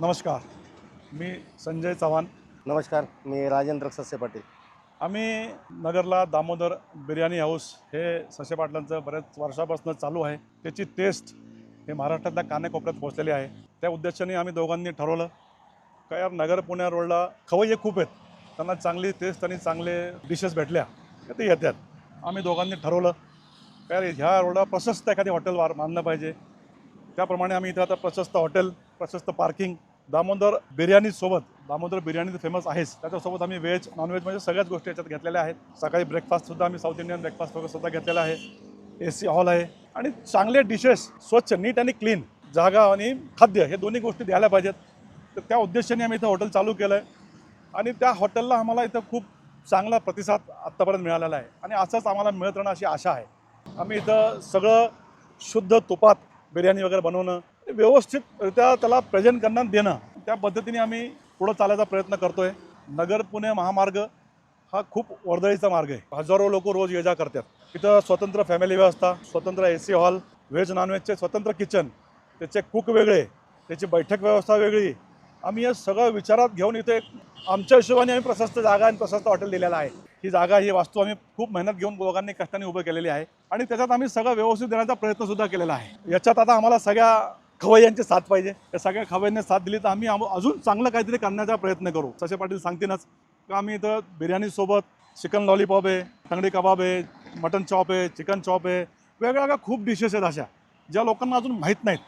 नमस्कार. मी संजय चव्हाण. नमस्कार मी राजेंद्र सस्य पाटील. आम्ही नगरला दामोदर बिर्याणी हाऊस हे ससे पाटलांचं बऱ्याच वर्षापासून चालू आहे. त्याची टेस्ट हे महाराष्ट्रातल्या कानाकोपऱ्यात पोहोचलेली आहे. त्या उद्देशाने आम्ही दोघांनी ठरवलं का यार नगर पुण्या रोडला खवय्ये खूप आहेत. त्यांना चांगली टेस्ट आणि चांगले डिशेस भेटल्या ते येतात आम्ही दोघांनी ठरवलं का यार ह्या रोडला प्रशस्त एखादी हॉटेल वार मानलं पाहिजे. त्याप्रमाणे आम्ही इथं आता प्रशस्त हॉटेल प्रशस्त पार्किंग दामोदर बिर्याणीसोबत दामोदर बिर्याणी तर फेमस आहेच. त्याच्यासोबत आम्ही व्हेज नॉनव्हेज म्हणजे सगळ्याच गोष्टी याच्यात घेतलेल्या आहेत. सकाळी ब्रेकफास्टसुद्धा आम्ही साऊथ इंडियन ब्रेकफास्ट वगैरे सुद्धा घेतलेला आहे. ए सी हॉल आहे. आणि चांगले डिशेस स्वच्छ नीट आणि क्लीन जागा आणि खाद्य हे दोन्ही गोष्टी द्यायला पाहिजेत. तर त्या उद्देशाने आम्ही इथं हॉटेल चालू केलं आहे आणि त्या हॉटेलला आम्हाला इथं खूप चांगला प्रतिसाद आत्तापर्यंत मिळालेला आहे. आणि असंच आम्हाला मिळत राहणं अशी आशा आहे. आम्ही इथं सगळं शुद्ध तुपात बिर्याणी वगैरे बनवणं व्यवस्थितरित्या त्याला प्रेझेंट करणं देणं. त्या पद्धतीने आम्ही पुढं चालायचा प्रयत्न करतो आहे नगर पुणे महामार्ग हा खूप वर्दळीचा मार्ग आहे. हजारो लोक रोज ये जा करतात. इथं स्वतंत्र फॅमिली व्यवस्था स्वतंत्र ए सी हॉल व्हेज नॉनव्हेजचे स्वतंत्र किचन त्याचे कुक वेगळे त्याची बैठक व्यवस्था वेगळी. आम्ही हे सगळं विचारात घेऊन इथे आमच्या हिशोबाने आम्ही प्रशस्त जागा आणि प्रशस्त हॉटेल दिलेलं आहे. ही जागा ही वास्तू आम्ही खूप मेहनत घेऊन लोकांनी कष्टाने उभं केलेली आहे. आणि त्याच्यात आम्ही सगळं व्यवस्थित देण्याचा प्रयत्न सुद्धा केलेला आहे. याच्यात आता आम्हाला सगळ्या खवय्यांची साथ पाहिजे. या सगळ्या खवय्यांनी साथ दिली तर आम्ही अजून चांगलं काहीतरी करण्याचा प्रयत्न करू. ससे पाटील सांगतीनच का आम्ही इथं बिर्याणीसोबत चिकन लॉलीपॉप आहे तंगडी कबाब आहे मटन चॉप आहे चिकन चॉप आहे वेगळ्या वेगळ्या खूप डिशेस आहेत अशा ज्या लोकांना अजून माहीत नाहीत.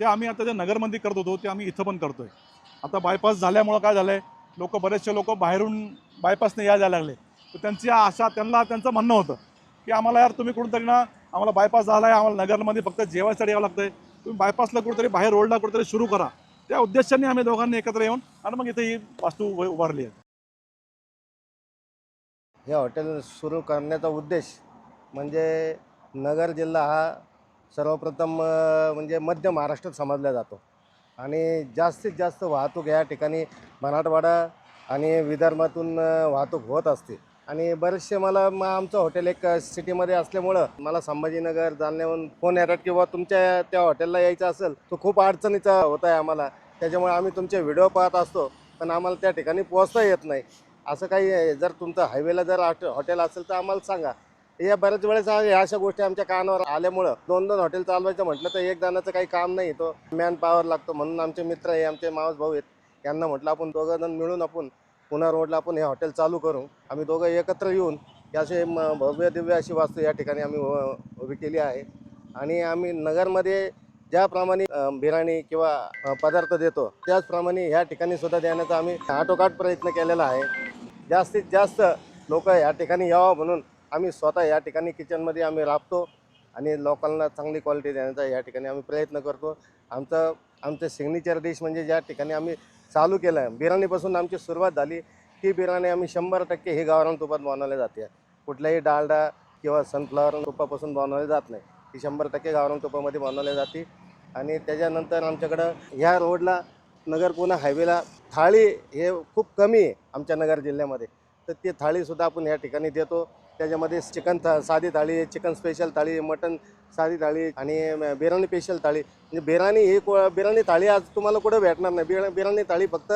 ते आम्ही आता जे नगरमध्ये करत होतो ते आम्ही इथं पण करतो आहे आता बायपास झाल्यामुळं काय झालं आहे लोक बरेचसे लोक बाहेरून बायपासने या जायला लागले. तर त्यांची आशा त्यांना त्यांचं म्हणणं होतं की आम्हाला यार तुम्ही कुठंतरी ना आम्हाला बायपास झाला आहे आम्हाला नगरमध्ये फक्त जेवायसाठी यावं लागतंय. तुम्ही बायपासला कुठेतरी बाहेर रोडला कुठेतरी सुरू करा. त्या उद्देशाने आम्ही दोघांनी एकत्र येऊन आणि मग इथे ही वास्तू उभारली आहे. हे हॉटेल सुरू करण्याचा उद्देश म्हणजे नगर जिल्हा हा सर्वप्रथम म्हणजे मध्य महाराष्ट्रात समजला जातो. आणि जास्तीत जास्त वाहतूक या ठिकाणी मराठवाडा आणि विदर्भातून वाहतूक होत असते. आणि बरेचसे मला मग आमचं हॉटेल एक सिटीमध्ये असल्यामुळं मला संभाजीनगर जालन्याहून फोन येतात किंवा तुमच्या त्या हॉटेलला यायचं असेल तो खूप अडचणीचा होत आहे आम्हाला त्याच्यामुळे आम्ही तुमचे व्हिडिओ पाहत असतो पण आम्हाला त्या ठिकाणी पोहोचता येत नाही असं काही आहे. जर तुमचं हायवेला जर हॉटे- हॉटेल असेल तर आम्हाला सांगा या बऱ्याच वेळेस ह्या अशा गोष्टी आमच्या कानावर आल्यामुळं दोन दोन हॉटेल चालवायचं म्हटलं तर एक जणाचं काही काम नाही तो मॅन पॉवर लागतो म्हणून आमचे मित्र आहे आमचे मावस भाऊ आहेत यांना म्हटलं आपण दोघं जण मिळून आपण पुन्हा रोडला आपण हे हॉटेल चालू करू. आम्ही दोघं एकत्र येऊन हे असे म- भव्य दिव्य अशी वास्तू या ठिकाणी आम्ही उभी केली आहे. आणि आम्ही नगरमध्ये ज्याप्रमाणे बिर्याणी किंवा पदार्थ देतो त्याचप्रमाणे ह्या ठिकाणी सुद्धा देण्याचा आम्ही आटोकाट प्रयत्न केलेला आहे. जास्तीत जास्त लोक या ठिकाणी यावं म्हणून आम्ही स्वतः या ठिकाणी किचनमध्ये आम्ही राबतो आणि लोकांना चांगली क्वालिटी देण्याचा या ठिकाणी आम्ही प्रयत्न करतो. आमचं आमचं सिग्नेचर डिश म्हणजे ज्या ठिकाणी आम्ही चालू केलं आहे. बिर्याणीपासून आमची सुरुवात झाली. ती बिर्याणी आम्ही शंभर टक्के ही गावरान तुपात बनवली जाते. कुठल्याही डालडा किंवा सनफ्लॉवर तुपापासून बनवली जात नाही. ती शंभर टक्के गावरान तुपामध्ये बनवली जाते. आणि त्याच्यानंतर आमच्याकडं ह्या रोडला नगर पुणे हायवेला थाळी हे खूप कमी आहे आमच्या नगर जिल्ह्यामध्ये. तर ती थाळीसुद्धा आपण या ठिकाणी देतो. त्याच्यामध्ये चिकन था साधी thali chicken special thali mutton साधी थाळी आणि बिर्याणी स्पेशल थाळी. म्हणजे बिर्याणी ही को बिर्याणी थाळी आज तुम्हाला कुठं भेटणार नाही. बिर्या बिर्याणी थाळी फक्त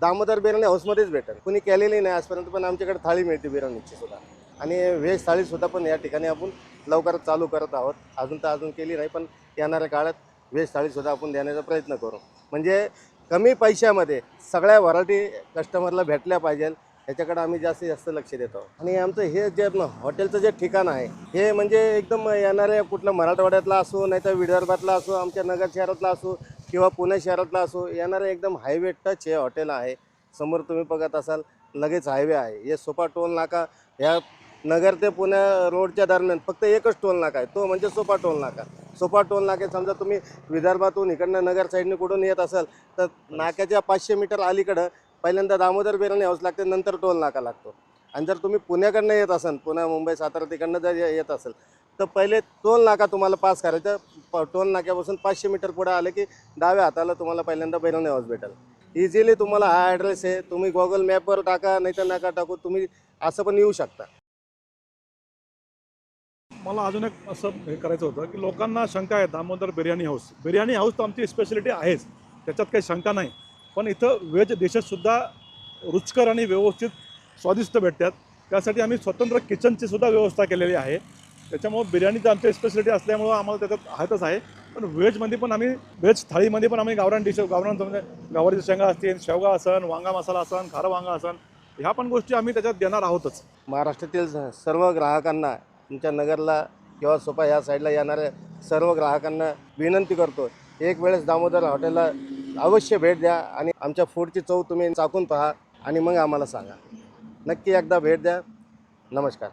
दामोदर बिर्याणी हाऊसमध्येच भेटेल. कुणी केलेली नाही आजपर्यंत पण आमच्याकडे थाळी मिळते बिर्याणीची सुद्धा. आणि व्हेज थाळीसुद्धा पण या ठिकाणी आपण लवकरच चालू करत आहोत. अजून तर अजून केली नाही पण येणाऱ्या काळात व्हेज थाळीसुद्धा आपण देण्याचा प्रयत्न करू. म्हणजे कमी पैशामध्ये सगळ्या व्हरायटी कस्टमरला भेटल्या पाहिजेल. याच्याकडे आम्ही जास्तीत जास्त लक्ष देतो. आणि आमचं हे जे हॉटेलचं जे ठिकाण आहे हे म्हणजे एकदम येणाऱ्या कुठलं मराठवाड्यातला असो नाही तर विदर्भातला असो आमच्या नगर शहरातला असो किंवा पुणे शहरातला असो येणारे एकदम हायवे टच हे हॉटेल आहे. समोर तुम्ही बघत असाल लगेच हायवे आहे. हे सोपा टोल नाका. ह्या नगर ते पुणे रोडच्या दरम्यान फक्त एकच टोल नाका आहे. तो म्हणजे सोपा टोल नाका. सोपा टोल नाके समजा तुम्ही विदर्भातून इकडनं नगर साईडने कुठून येत असाल तर नाक्याच्या पाचशे मीटर अलीकडं पहिल्यांदा दामोदर बिर्याणी हाऊस लागते नंतर टोल नाका लागतो. आणि जर तुम्ही पुण्याकडनं येत असाल पुणे मुंबई सातारा तिकडनं जर येत असेल तर पहिले टोल नाका तुम्हाला पास करायचं. प टोल नाक्यापासून पाचशे मीटर पुढे आले की डाव्या हाताला तुम्हाला पहिल्यांदा बिर्याणी हाऊस भेटेल. इझिली तुम्हाला हा ॲड्रेस आहे तुम्ही गुगल मॅपवर टाका नाही तर नाका टाकू तुम्ही असं पण येऊ शकता. मला अजून एक असं हे करायचं होतं की लोकांना शंका आहे दामोदर बिर्याणी हाऊस. बिर्याणी हाऊस तर आमची स्पेशलिटी आहेच. त्याच्यात काही शंका नाही. पण इथं व्हेज डिशेससुद्धा रुचकर आणि व्यवस्थित स्वादिष्ट भेटतात. त्यासाठी आम्ही स्वतंत्र किचनची सुद्धा व्यवस्था केलेली आहे. त्याच्यामुळं बिर्याणीचं आमच्या आमची असल्यामुळं आम्हाला त्याच्यात आहेतच आहे. पण व्हेजमध्ये पण आम्ही व्हेज थाळीमध्ये पण आम्ही गावरान डिश गावरान म्हणजे गवारीच्या शेंगा असतील शेवगा असन वांगा मसाला असन खारं वांगा असन ह्या पण गोष्टी आम्ही त्याच्यात देणार आहोतच. महाराष्ट्रातील सर्व ग्राहकांना तुमच्या नगरला किंवा सोपा ह्या साईडला येणाऱ्या सर्व ग्राहकांना विनंती करतो. एक वेळेस दामोदर हॉटेलला अवश्य भेट द्या आणि आमच्या फूडची चव तुम्ही चाकून पहा आणि मग आम्हाला सांगा. नक्की एकदा भेट द्या. नमस्कार.